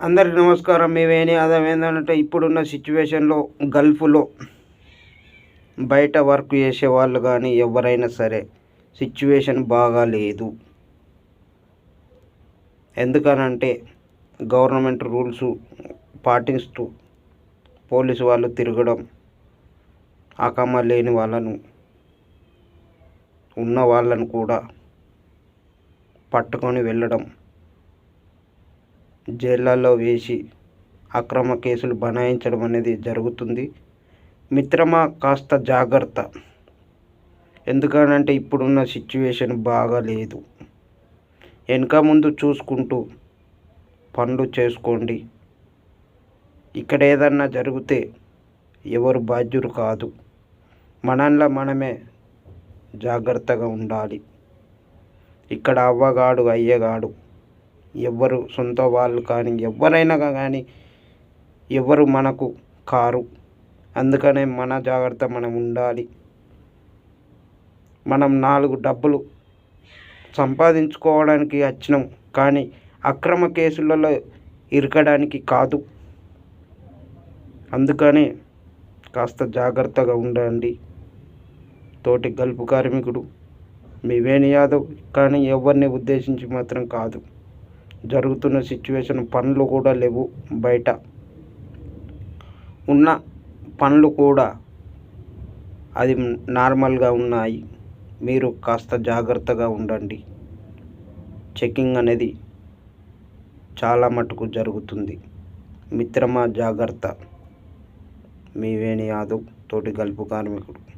అందరికి నమస్కారం. మేమేని అర్థం ఏంటంటే ఇప్పుడున్న సిచ్యువేషన్లో గల్ఫ్లో బయట వర్క్ చేసే వాళ్ళు కానీ ఎవరైనా సరే సిచ్యువేషన్ బాగా లేదు ఎందుకనంటే గవర్నమెంట్ రూల్స్ పాటిస్తూ పోలీసు వాళ్ళు తిరగడం అకమ లేని వాళ్ళను ఉన్న వాళ్ళను కూడా పట్టుకొని వెళ్ళడం జైళ్ళల్లో వేసి అక్రమ కేసులు బనాయించడం అనేది జరుగుతుంది. మిత్రమా కాస్త జాగ్రత్త. ఎందుకనంటే ఇప్పుడున్న సిచ్యువేషన్ బాగా లేదు వెనక ముందు చూసుకుంటూ పనులు చేసుకోండి. ఇక్కడ ఏదన్నా జరిగితే ఎవరు బాధ్యులు కాదు. మనల్లా మనమే జాగ్రత్తగా ఉండాలి. ఇక్కడ అవ్వగాడు అయ్యగాడు ఎవ్వరు సొంత వాళ్ళు కానీ ఎవరైనా కానీ ఎవరు మనకు కారు. అందుకనే మన జాగ్రత్త మనం ఉండాలి. మనం నాలుగు డబ్బులు సంపాదించుకోవడానికి వచ్చినాం కానీ అక్రమ కేసులలో ఇరకడానికి కాదు. అందుకనే కాస్త జాగ్రత్తగా ఉండండి. తోటి గల్పు కార్మికుడు మీవేణి యాదవ్ కానీ ఎవరిని ఉద్దేశించి మాత్రం కాదు. జరుగుతున్న సిచ్యువేషన్ పనులు కూడా లేవు బయట. ఉన్న పనులు కూడా అది నార్మల్గా ఉన్నాయి. మీరు కాస్త జాగ్రత్తగా ఉండండి. చెకింగ్ అనేది చాలా మటుకు జరుగుతుంది. మిత్రమా జాగ్రత్త. మీ వేణి యాదవ్ తోటి గల్పు కార్మికుడు.